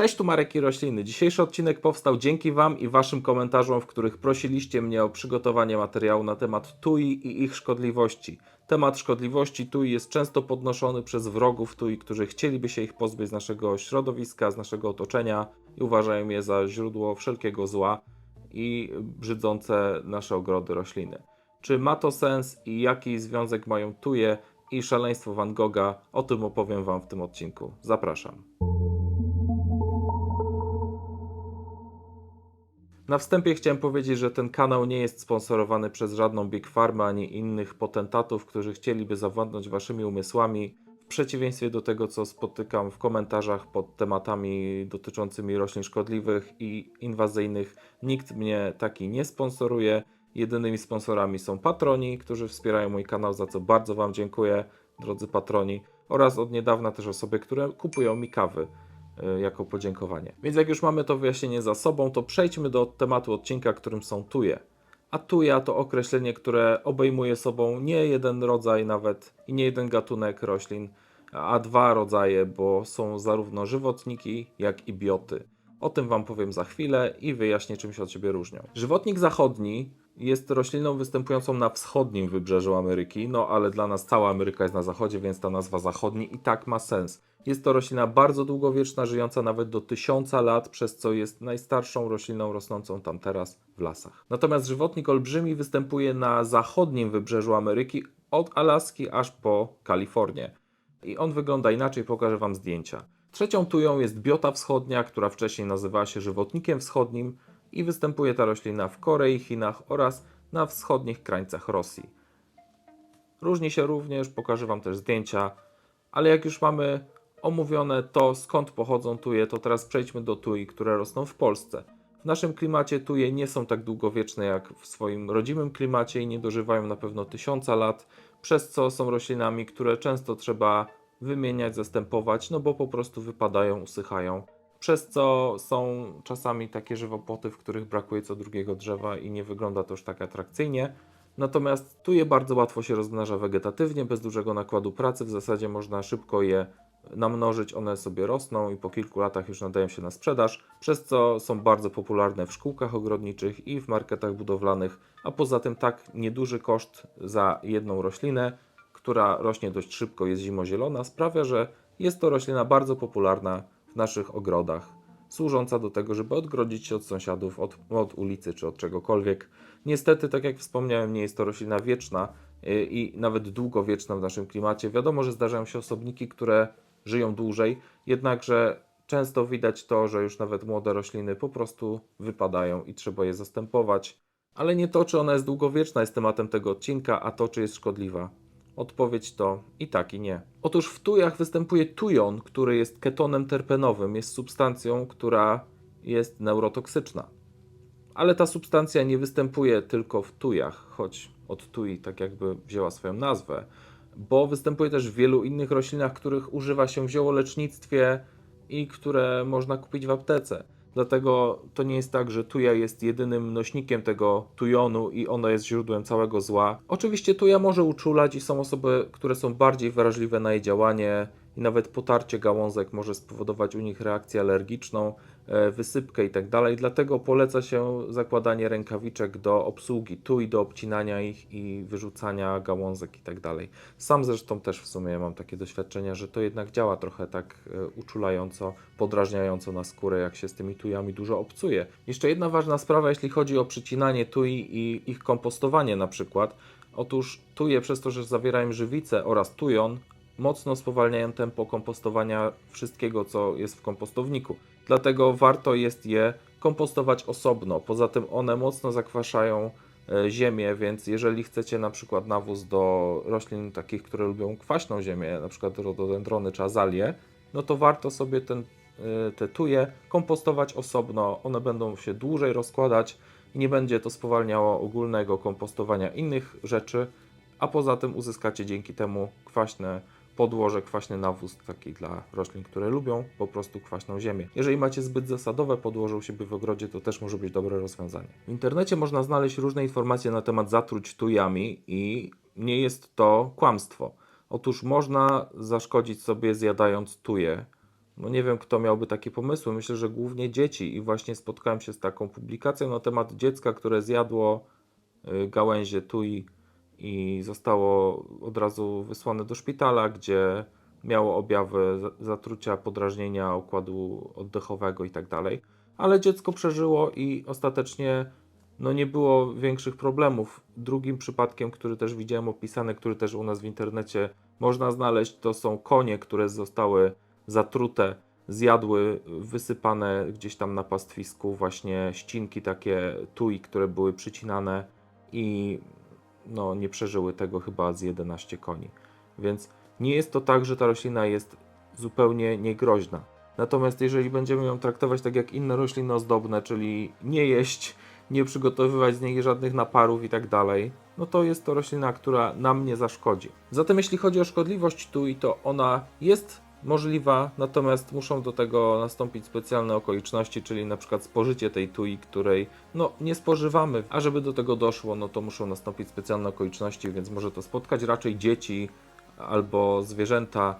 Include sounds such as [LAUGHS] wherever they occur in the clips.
Cześć, tu Marek i Rośliny. Dzisiejszy odcinek powstał dzięki Wam i Waszym komentarzom, w których prosiliście mnie o przygotowanie materiału na temat TUI i ich szkodliwości. Temat szkodliwości TUI jest często podnoszony przez wrogów TUI, którzy chcieliby się ich pozbyć z naszego środowiska, z naszego otoczenia i uważają je za źródło wszelkiego zła i brzydzące nasze ogrody rośliny. Czy ma to sens i jaki związek mają tuje i szaleństwo Van Gogha? O tym opowiem Wam w tym odcinku. Zapraszam. Na wstępie chciałem powiedzieć, że ten kanał nie jest sponsorowany przez żadną Big Pharma ani innych potentatów, którzy chcieliby zawładnąć waszymi umysłami. W przeciwieństwie do tego, co spotykam w komentarzach pod tematami dotyczącymi roślin szkodliwych i inwazyjnych, nikt mnie taki nie sponsoruje. Jedynymi sponsorami są patroni, którzy wspierają mój kanał, za co bardzo Wam dziękuję, drodzy patroni, oraz od niedawna też osoby, które kupują mi kawy jako podziękowanie. Więc jak już mamy to wyjaśnienie za sobą, to przejdźmy do tematu odcinka, którym są tuje. A tuja to określenie, które obejmuje sobą nie jeden rodzaj nawet i nie jeden gatunek roślin, a dwa rodzaje, bo są zarówno żywotniki, jak i bioty. O tym Wam powiem za chwilę i wyjaśnię, czym się od siebie różnią. Żywotnik zachodni jest rośliną występującą na wschodnim wybrzeżu Ameryki, no ale dla nas cała Ameryka jest na zachodzie, więc ta nazwa zachodni i tak ma sens. Jest to roślina bardzo długowieczna, żyjąca nawet do tysiąca lat, przez co jest najstarszą rośliną rosnącą tam teraz w lasach. Natomiast żywotnik olbrzymi występuje na zachodnim wybrzeżu Ameryki, od Alaski aż po Kalifornię. I on wygląda inaczej, pokażę Wam zdjęcia. Trzecią tują jest biota wschodnia, która wcześniej nazywała się żywotnikiem wschodnim i występuje ta roślina w Korei, Chinach oraz na wschodnich krańcach Rosji. Różni się również, pokażę Wam też zdjęcia, ale jak już mamy omówione to, skąd pochodzą tuje, to teraz przejdźmy do tui, które rosną w Polsce. W naszym klimacie tuje nie są tak długowieczne jak w swoim rodzimym klimacie i nie dożywają na pewno tysiąca lat, przez co są roślinami, które często trzeba wymieniać, zastępować, no bo po prostu wypadają, usychają. Przez co są czasami takie żywopłoty, w których brakuje co drugiego drzewa i nie wygląda to już tak atrakcyjnie. Natomiast tu je bardzo łatwo się rozmnaża wegetatywnie, bez dużego nakładu pracy. W zasadzie można szybko je namnożyć, one sobie rosną i po kilku latach już nadają się na sprzedaż, przez co są bardzo popularne w szkółkach ogrodniczych i w marketach budowlanych, a poza tym tak nieduży koszt za jedną roślinę, która rośnie dość szybko, jest zimozielona, sprawia, że jest to roślina bardzo popularna w naszych ogrodach, służąca do tego, żeby odgrodzić się od sąsiadów, od, od ulicy czy od czegokolwiek. Niestety, tak jak wspomniałem, nie jest to roślina wieczna yy, i nawet długowieczna w naszym klimacie. Wiadomo, że zdarzają się osobniki, które żyją dłużej, jednakże często widać to, że już nawet młode rośliny po prostu wypadają i trzeba je zastępować. Ale nie to, czy ona jest długowieczna, jest tematem tego odcinka, a to, czy jest szkodliwa. Odpowiedź to i tak, i nie. Otóż w tujach występuje tujon, który jest ketonem terpenowym, jest substancją, która jest neurotoksyczna. Ale ta substancja nie występuje tylko w tujach, choć od tui tak jakby wzięła swoją nazwę, bo występuje też w wielu innych roślinach, których używa się w ziołolecznictwie i które można kupić w aptece. Dlatego to nie jest tak, że tuja jest jedynym nośnikiem tego tujonu i ono jest źródłem całego zła. Oczywiście tuja może uczulać i są osoby, które są bardziej wrażliwe na jej działanie i nawet potarcie gałązek może spowodować u nich reakcję alergiczną, e, wysypkę itd. Dlatego poleca się zakładanie rękawiczek do obsługi tuj, do obcinania ich i wyrzucania gałązek itd. Sam zresztą też w sumie mam takie doświadczenia, że to jednak działa trochę tak e, uczulająco, podrażniająco na skórę, jak się z tymi tujami dużo obcuje. Jeszcze jedna ważna sprawa, jeśli chodzi o przycinanie tuj i ich kompostowanie na przykład. Otóż tuje przez to, że zawierają żywicę oraz tujon, mocno spowalniają tempo kompostowania wszystkiego, co jest w kompostowniku. Dlatego warto jest je kompostować osobno. Poza tym one mocno zakwaszają e, ziemię, więc jeżeli chcecie na przykład nawóz do roślin takich, które lubią kwaśną ziemię, na przykład rododendrony czy azalie, no to warto sobie ten, e, te tuje kompostować osobno. One będą się dłużej rozkładać i nie będzie to spowalniało ogólnego kompostowania innych rzeczy, a poza tym uzyskacie dzięki temu kwaśne podłoże, kwaśny nawóz taki dla roślin, które lubią po prostu kwaśną ziemię. Jeżeli macie zbyt zasadowe podłoże u siebie w ogrodzie, to też może być dobre rozwiązanie. W internecie można znaleźć różne informacje na temat zatruć tujami i nie jest to kłamstwo. Otóż można zaszkodzić sobie zjadając tuje. No nie wiem, kto miałby takie pomysły. Myślę, że głównie dzieci. I właśnie spotkałem się z taką publikacją na temat dziecka, które zjadło y, gałęzie tui i zostało od razu wysłane do szpitala, gdzie miało objawy za- zatrucia, podrażnienia układu oddechowego i tak. Ale dziecko przeżyło i ostatecznie no nie było większych problemów. Drugim przypadkiem, który też widziałem opisany, który też u nas w internecie można znaleźć, to są konie, które zostały zatrute, zjadły wysypane gdzieś tam na pastwisku właśnie ścinki takie tui, które były przycinane i no nie przeżyły tego chyba z 11 koni. Więc nie jest to tak, że ta roślina jest zupełnie niegroźna. Natomiast jeżeli będziemy ją traktować tak jak inne rośliny ozdobne, czyli nie jeść, nie przygotowywać z niej żadnych naparów i tak dalej, no to jest to roślina, która nam nie zaszkodzi. Zatem jeśli chodzi o szkodliwość tui, to ona jest możliwa, natomiast muszą do tego nastąpić specjalne okoliczności, czyli na przykład spożycie tej tui, której no nie spożywamy, a żeby do tego doszło, no to muszą nastąpić specjalne okoliczności, więc może to spotkać raczej dzieci albo zwierzęta,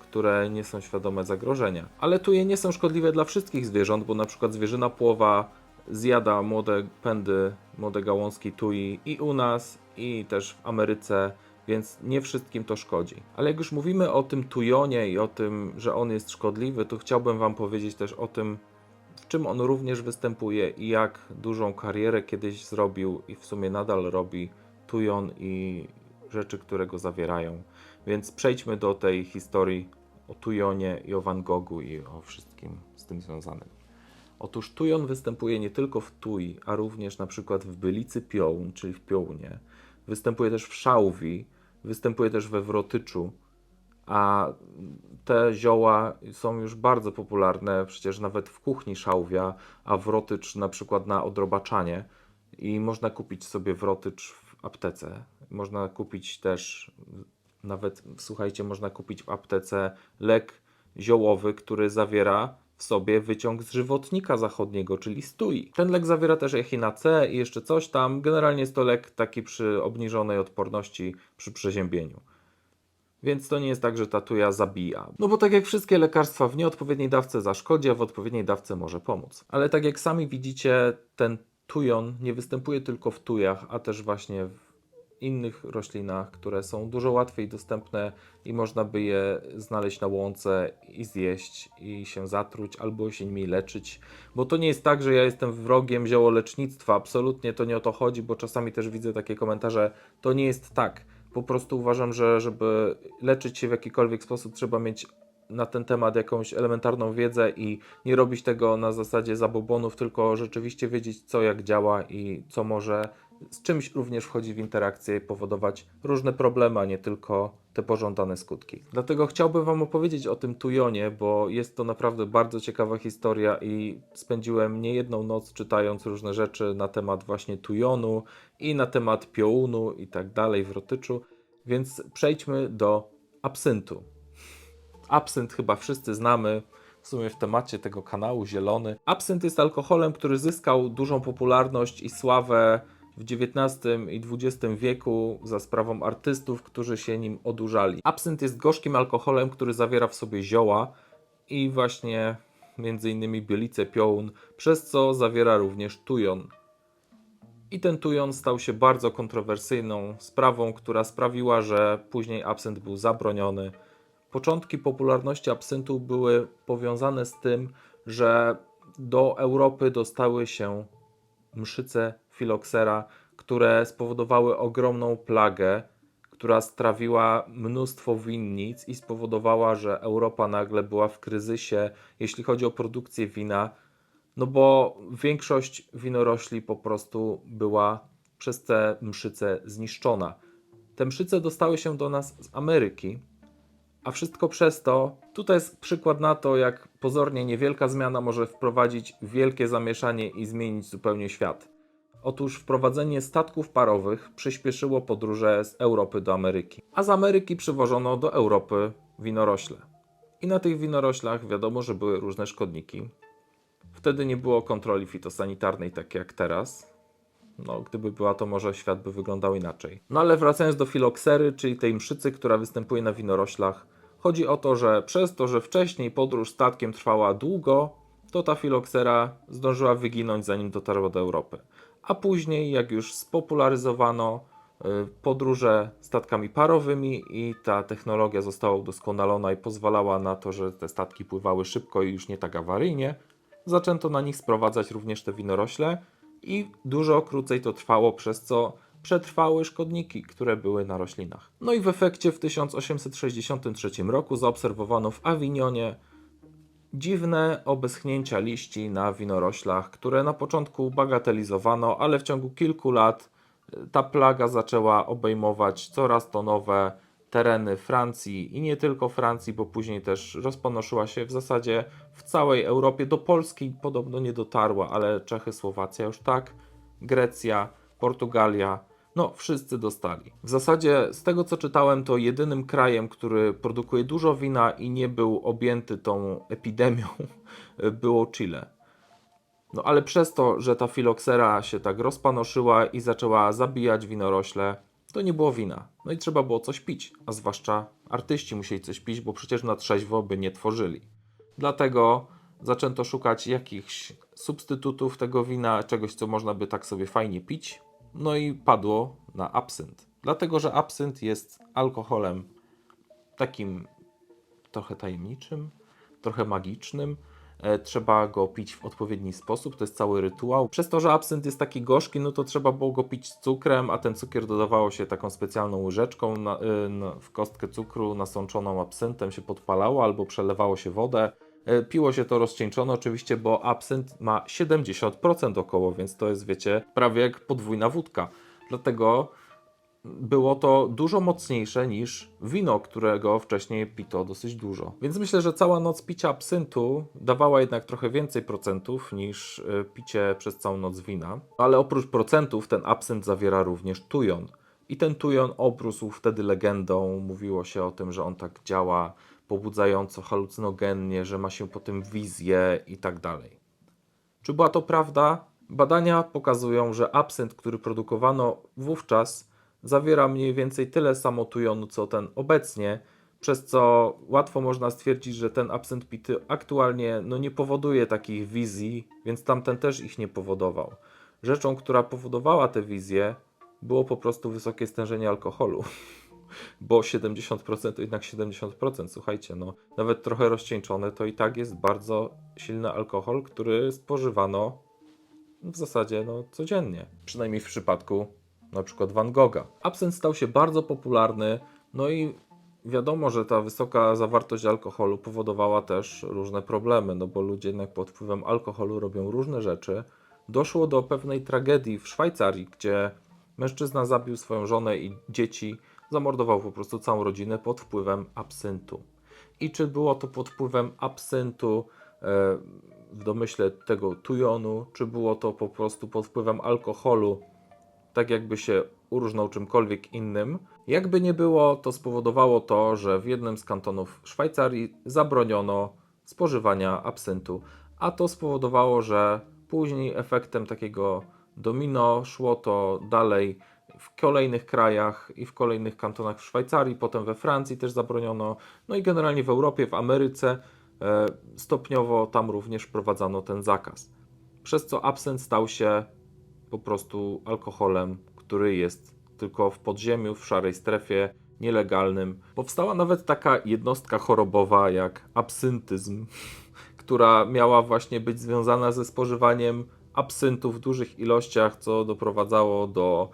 które nie są świadome zagrożenia. Ale tuje nie są szkodliwe dla wszystkich zwierząt, bo na przykład zwierzyna płowa zjada młode pędy, młode gałązki tui i u nas, i też w Ameryce, więc nie wszystkim to szkodzi. Ale jak już mówimy o tym tujonie i o tym, że on jest szkodliwy, to chciałbym Wam powiedzieć też o tym, w czym on również występuje i jak dużą karierę kiedyś zrobił i w sumie nadal robi tujon i rzeczy, które go zawierają. Więc przejdźmy do tej historii o tujonie i o Van Goghu i o wszystkim z tym związanym. Otóż tujon występuje nie tylko w tui, a również na przykład w bylicy piołun, czyli w piołunie. Występuje też w szałwi, występuje też we wrotyczu, a te zioła są już bardzo popularne, przecież nawet w kuchni szałwia, a wrotycz na przykład na odrobaczanie. I można kupić sobie wrotycz w aptece. Można kupić też, nawet słuchajcie, można kupić w aptece lek ziołowy, który zawiera w sobie wyciąg z żywotnika zachodniego, czyli stui. Ten lek zawiera też echinę C i jeszcze coś tam. Generalnie jest to lek taki przy obniżonej odporności przy przeziębieniu. Więc to nie jest tak, że ta tuja zabija. No bo tak jak wszystkie lekarstwa w nieodpowiedniej dawce zaszkodzi, a w odpowiedniej dawce może pomóc. Ale tak jak sami widzicie, ten tujon nie występuje tylko w tujach, a też właśnie w innych roślinach, które są dużo łatwiej dostępne i można by je znaleźć na łące i zjeść i się zatruć albo się nimi leczyć. Bo to nie jest tak, że ja jestem wrogiem ziołolecznictwa, absolutnie to nie o to chodzi, bo czasami też widzę takie komentarze, to nie jest tak. Po prostu uważam, że żeby leczyć się w jakikolwiek sposób, trzeba mieć na ten temat jakąś elementarną wiedzę i nie robić tego na zasadzie zabobonów, tylko rzeczywiście wiedzieć, co jak działa i co może z czymś również wchodzi w interakcję i powodować różne problemy, a nie tylko te pożądane skutki. Dlatego chciałbym Wam opowiedzieć o tym tujonie, bo jest to naprawdę bardzo ciekawa historia i spędziłem niejedną noc czytając różne rzeczy na temat właśnie tujonu i na temat piołunu i tak dalej w rotyczu. Więc przejdźmy do absyntu. Absynt chyba wszyscy znamy, w sumie w temacie tego kanału zielony. Absynt jest alkoholem, który zyskał dużą popularność i sławę w XIX i XX wieku za sprawą artystów, którzy się nim odurzali. Absynt jest gorzkim alkoholem, który zawiera w sobie zioła i właśnie między innymi bielicę piołun, przez co zawiera również tujon. I ten tujon stał się bardzo kontrowersyjną sprawą, która sprawiła, że później absynt był zabroniony. Początki popularności absyntu były powiązane z tym, że do Europy dostały się mszyce filoksera, które spowodowały ogromną plagę, która strawiła mnóstwo winnic i spowodowała, że Europa nagle była w kryzysie, jeśli chodzi o produkcję wina, no bo większość winorośli po prostu była przez te mszyce zniszczona. Te mszyce dostały się do nas z Ameryki, a wszystko przez to, tutaj jest przykład na to, jak pozornie niewielka zmiana może wprowadzić wielkie zamieszanie i zmienić zupełnie świat. Otóż wprowadzenie statków parowych przyspieszyło podróże z Europy do Ameryki, a z Ameryki przywożono do Europy winorośle. I na tych winoroślach wiadomo, że były różne szkodniki. Wtedy nie było kontroli fitosanitarnej tak jak teraz. No, gdyby była, to może świat by wyglądał inaczej. No ale wracając do filoksery, czyli tej mszycy, która występuje na winoroślach, Chodzi o to, że przez to, że wcześniej podróż statkiem trwała długo, to ta filoksera zdążyła wyginąć zanim dotarła do Europy. A później, jak już spopularyzowano y, podróże statkami parowymi i ta technologia została udoskonalona i pozwalała na to, że te statki pływały szybko i już nie tak awaryjnie, zaczęto na nich sprowadzać również te winorośle i dużo krócej to trwało, przez co przetrwały szkodniki, które były na roślinach. No i w efekcie w 1863 roku zaobserwowano w Awinionie dziwne obeschnięcia liści na winoroślach, które na początku bagatelizowano, ale w ciągu kilku lat y, ta plaga zaczęła obejmować coraz to nowe tereny Francji i nie tylko Francji, bo później też rozponoszyła się w zasadzie w całej Europie. Do Polski podobno nie dotarła, ale Czechy, Słowacja już tak, Grecja, Portugalia, no wszyscy dostali. W zasadzie z tego co czytałem, to jedynym krajem, który produkuje dużo wina i nie był objęty tą epidemią, [LAUGHS] było Chile. No ale przez to, że ta filoksera się tak rozpanoszyła i zaczęła zabijać winorośle, to nie było wina. No i trzeba było coś pić, a zwłaszcza artyści musieli coś pić, bo przecież na trzeźwo by nie tworzyli. Dlatego zaczęto szukać jakichś substytutów tego wina, czegoś, co można by tak sobie fajnie pić. No i padło na absynt. Dlatego, że absynt jest alkoholem takim trochę tajemniczym, trochę magicznym. E, Trzeba go pić w odpowiedni sposób, to jest cały rytuał. Przez to, że absynt jest taki gorzki, no to trzeba było go pić z cukrem, a ten cukier dodawało się taką specjalną łyżeczką na, y, na, w kostkę cukru nasączoną absyntem, się podpalało albo przelewało się wodę. E, Piło się to rozcieńczone oczywiście, bo absynt ma 70% około, więc to jest, wiecie, prawie jak podwójna wódka. Dlatego było to dużo mocniejsze niż wino, którego wcześniej pito dosyć dużo. Więc myślę, że cała noc picia absyntu dawała jednak trochę więcej procentów niż y, picie przez całą noc wina. Ale oprócz procentów ten absynt zawiera również tujon. I ten tujon obrósł wtedy legendą. Mówiło się o tym, że on tak działa pobudzająco, halucynogennie, że ma się potem wizję i tak dalej. Czy była to prawda? Badania pokazują, że absynt, który produkowano wówczas, zawiera mniej więcej tyle samo tujonu, co ten obecnie, przez co łatwo można stwierdzić, że ten absynt pity aktualnie no, nie powoduje takich wizji, więc tamten też ich nie powodował. Rzeczą, która powodowała te wizje, było po prostu wysokie stężenie alkoholu. Bo 70% to jednak 70%, słuchajcie, no nawet trochę rozcieńczone to i tak jest bardzo silny alkohol, który spożywano w zasadzie no, codziennie. Przynajmniej w przypadku na przykład Van Gogha. Absynt stał się bardzo popularny, no i wiadomo, że ta wysoka zawartość alkoholu powodowała też różne problemy, no bo ludzie jednak pod wpływem alkoholu robią różne rzeczy. Doszło do pewnej tragedii w Szwajcarii, gdzie mężczyzna zabił swoją żonę i dzieci, zamordował po prostu całą rodzinę pod wpływem absyntu. I czy było to pod wpływem absyntu, e, w domyśle tego tujonu, czy było to po prostu pod wpływem alkoholu, tak jakby się uróżnął czymkolwiek innym. Jakby nie było, to spowodowało to, że w jednym z kantonów Szwajcarii zabroniono spożywania absyntu, a to spowodowało, że później efektem takiego domino szło to dalej w kolejnych krajach i w kolejnych kantonach w Szwajcarii, potem we Francji też zabroniono, no i generalnie w Europie, w Ameryce e, stopniowo tam również wprowadzano ten zakaz. Przez co absynt stał się po prostu alkoholem, który jest tylko w podziemiu, w szarej strefie, nielegalnym. Powstała nawet taka jednostka chorobowa jak absyntyzm, [LAUGHS] która miała właśnie być związana ze spożywaniem absyntu w dużych ilościach, co doprowadzało do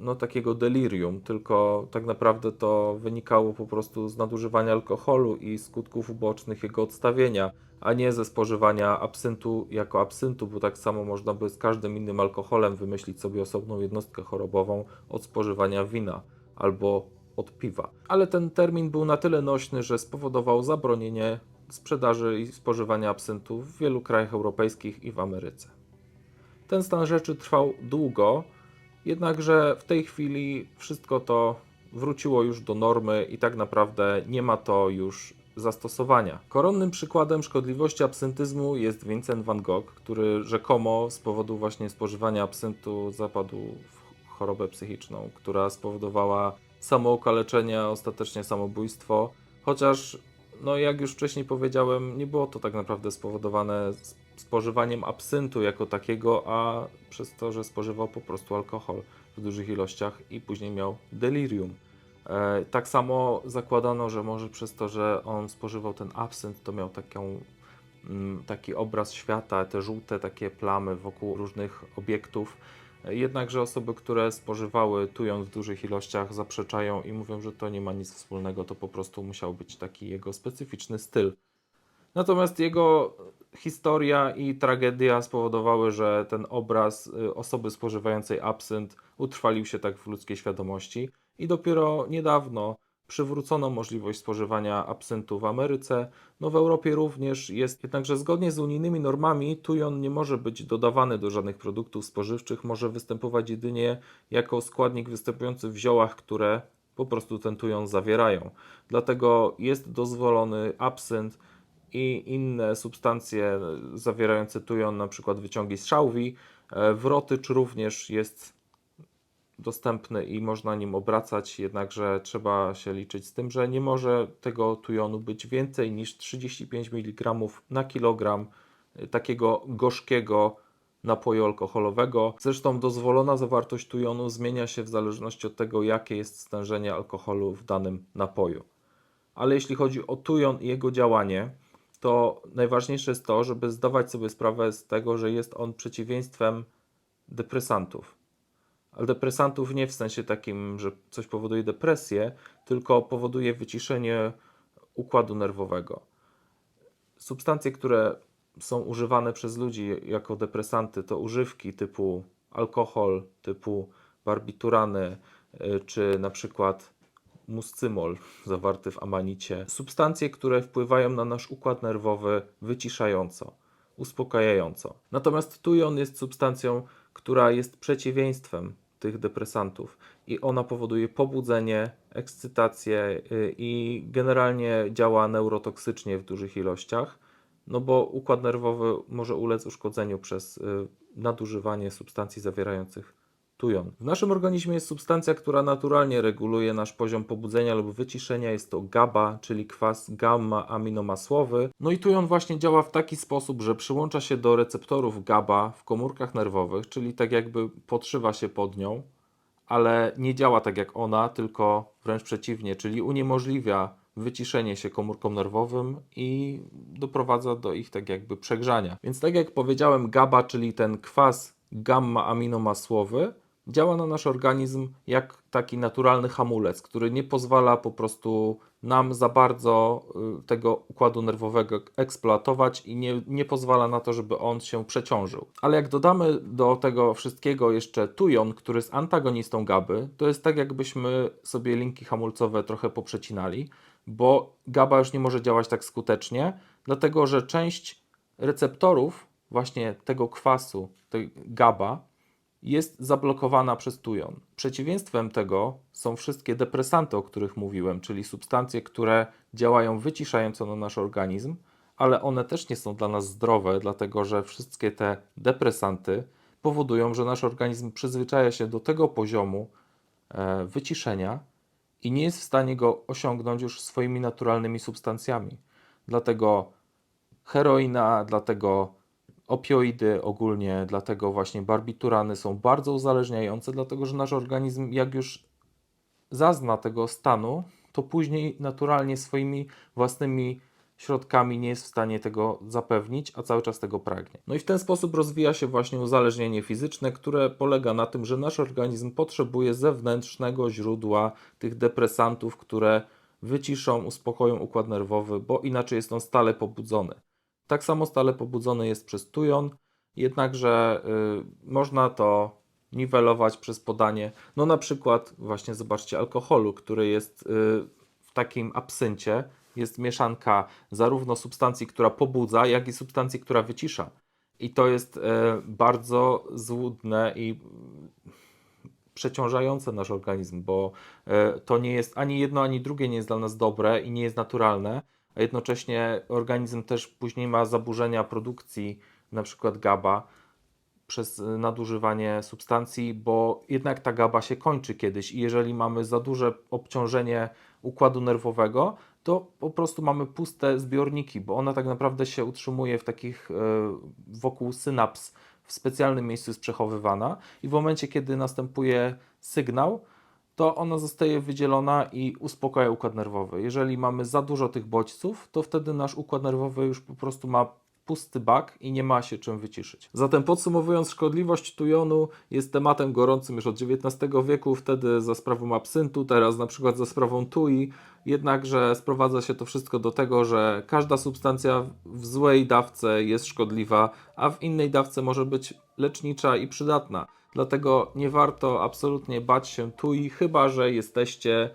no, takiego delirium, tylko tak naprawdę to wynikało po prostu z nadużywania alkoholu i skutków ubocznych jego odstawienia, a nie ze spożywania absyntu jako absyntu, bo tak samo można by z każdym innym alkoholem wymyślić sobie osobną jednostkę chorobową od spożywania wina albo od piwa. Ale ten termin był na tyle nośny, że spowodował zabronienie sprzedaży i spożywania absyntu w wielu krajach europejskich i w Ameryce. Ten stan rzeczy trwał długo, jednakże w tej chwili wszystko to wróciło już do normy i tak naprawdę nie ma to już zastosowania. Koronnym przykładem szkodliwości absyntyzmu jest Vincent van Gogh, który rzekomo z powodu właśnie spożywania absyntu zapadł w chorobę psychiczną, która spowodowała samookaleczenie, ostatecznie samobójstwo. Chociaż, no jak już wcześniej powiedziałem, nie było to tak naprawdę spowodowane spożywaniem absyntu jako takiego, a przez to, że spożywał po prostu alkohol w dużych ilościach i później miał delirium. E, tak samo zakładano, że może przez to, że on spożywał ten absynt, to miał taką, mm, taki obraz świata, te żółte takie plamy wokół różnych obiektów. E, Jednakże osoby, które spożywały tujon w dużych ilościach, zaprzeczają i mówią, że to nie ma nic wspólnego, to po prostu musiał być taki jego specyficzny styl. Natomiast jego historia i tragedia spowodowały, że ten obraz y, osoby spożywającej absynt utrwalił się tak w ludzkiej świadomości i dopiero niedawno przywrócono możliwość spożywania absyntu w Ameryce. No w Europie również jest, jednakże zgodnie z unijnymi normami tujon nie może być dodawany do żadnych produktów spożywczych, może występować jedynie jako składnik występujący w ziołach, które po prostu ten tujon zawierają. Dlatego jest dozwolony absynt i inne substancje zawierające tujon, na przykład wyciągi z szałwi. E, Wrotycz również jest dostępny i można nim obracać, jednakże trzeba się liczyć z tym, że nie może tego tujonu być więcej niż 35 mg na kilogram y, takiego gorzkiego napoju alkoholowego. Zresztą dozwolona zawartość tujonu zmienia się w zależności od tego, jakie jest stężenie alkoholu w danym napoju. Ale jeśli chodzi o tujon i jego działanie, to najważniejsze jest to, żeby zdawać sobie sprawę z tego, że jest on przeciwieństwem depresantów. Ale depresantów nie w sensie takim, że coś powoduje depresję, tylko powoduje wyciszenie układu nerwowego. Substancje, które są używane przez ludzi jako depresanty, to używki typu alkohol, typu barbiturany, czy na przykład muscymol zawarty w amanicie. Substancje, które wpływają na nasz układ nerwowy wyciszająco, uspokajająco. Natomiast tujon jest substancją, która jest przeciwieństwem tych depresantów i ona powoduje pobudzenie, ekscytację y, i generalnie działa neurotoksycznie w dużych ilościach, no bo układ nerwowy może ulec uszkodzeniu przez y, nadużywanie substancji zawierających tujon. W naszym organizmie jest substancja, która naturalnie reguluje nasz poziom pobudzenia lub wyciszenia. Jest to GABA, czyli kwas gamma-aminomasłowy. No i tujon właśnie działa w taki sposób, że przyłącza się do receptorów GABA w komórkach nerwowych, czyli tak jakby podszywa się pod nią, ale nie działa tak jak ona, tylko wręcz przeciwnie, czyli uniemożliwia wyciszenie się komórkom nerwowym i doprowadza do ich tak jakby przegrzania. Więc tak jak powiedziałem, GABA, czyli ten kwas gamma-aminomasłowy, działa na nasz organizm jak taki naturalny hamulec, który nie pozwala po prostu nam za bardzo y, tego układu nerwowego eksploatować i nie, nie pozwala na to, żeby on się przeciążył. Ale jak dodamy do tego wszystkiego jeszcze tujon, który jest antagonistą GABY, to jest tak jakbyśmy sobie linki hamulcowe trochę poprzecinali, bo GABA już nie może działać tak skutecznie, dlatego że część receptorów właśnie tego kwasu, tej GABA, jest zablokowana przez tujon. Przeciwieństwem tego są wszystkie depresanty, o których mówiłem, czyli substancje, które działają wyciszająco na nasz organizm, ale one też nie są dla nas zdrowe, dlatego że wszystkie te depresanty powodują, że nasz organizm przyzwyczaja się do tego poziomu e, wyciszenia i nie jest w stanie go osiągnąć już swoimi naturalnymi substancjami. Dlatego heroina, dlatego opioidy ogólnie, dlatego właśnie barbiturany są bardzo uzależniające, dlatego że nasz organizm, jak już zazna tego stanu, to później naturalnie swoimi własnymi środkami nie jest w stanie tego zapewnić, a cały czas tego pragnie. No i w ten sposób rozwija się właśnie uzależnienie fizyczne, które polega na tym, że nasz organizm potrzebuje zewnętrznego źródła tych depresantów, które wyciszą, uspokoją układ nerwowy, bo inaczej jest on stale pobudzony. Tak samo stale pobudzony jest przez tujon, jednakże y, można to niwelować przez podanie, no na przykład właśnie zobaczcie alkoholu, który jest y, w takim absyncie, jest mieszanka zarówno substancji, która pobudza, jak i substancji, która wycisza. I to jest y, bardzo złudne i przeciążające nasz organizm, bo e, to nie jest ani jedno, ani drugie nie jest dla nas dobre i nie jest naturalne, a jednocześnie organizm też później ma zaburzenia produkcji, na przykład GABA, przez e, nadużywanie substancji, bo jednak ta GABA się kończy kiedyś i jeżeli mamy za duże obciążenie układu nerwowego, to po prostu mamy puste zbiorniki, bo ona tak naprawdę się utrzymuje w takich e, wokół synaps w specjalnym miejscu jest przechowywana i w momencie, kiedy następuje sygnał, to ona zostaje wydzielona i uspokaja układ nerwowy. Jeżeli mamy za dużo tych bodźców, to wtedy nasz układ nerwowy już po prostu ma pusty bak i nie ma się czym wyciszyć. Zatem podsumowując, szkodliwość tujonu jest tematem gorącym już od XIX wieku, wtedy za sprawą absyntu, teraz na przykład za sprawą tui, jednakże sprowadza się to wszystko do tego, że każda substancja w złej dawce jest szkodliwa, a w innej dawce może być lecznicza i przydatna. Dlatego nie warto absolutnie bać się tui, chyba że jesteście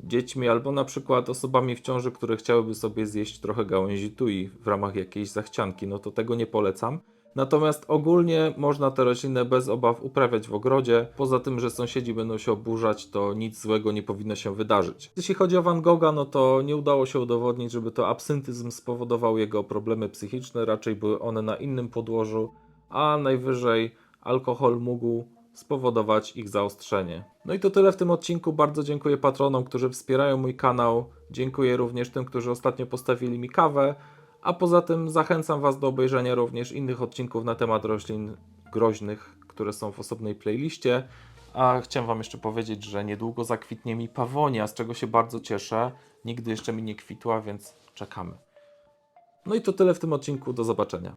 dziećmi albo na przykład osobami w ciąży, które chciałyby sobie zjeść trochę gałęzi tui w ramach jakiejś zachcianki, no to tego nie polecam. Natomiast ogólnie można te rośliny bez obaw uprawiać w ogrodzie. Poza tym, że sąsiedzi będą się oburzać, to nic złego nie powinno się wydarzyć. Jeśli chodzi o Van Gogha, no to nie udało się udowodnić, żeby to absyntyzm spowodował jego problemy psychiczne, raczej były one na innym podłożu, a najwyżej alkohol mógł spowodować ich zaostrzenie. No i to tyle w tym odcinku. Bardzo dziękuję patronom, którzy wspierają mój kanał. Dziękuję również tym, którzy ostatnio postawili mi kawę. A poza tym zachęcam Was do obejrzenia również innych odcinków na temat roślin groźnych, które są w osobnej playliście. A chciałem Wam jeszcze powiedzieć, że niedługo zakwitnie mi pawonia, z czego się bardzo cieszę. Nigdy jeszcze mi nie kwitła, więc czekamy. No i to tyle w tym odcinku. Do zobaczenia.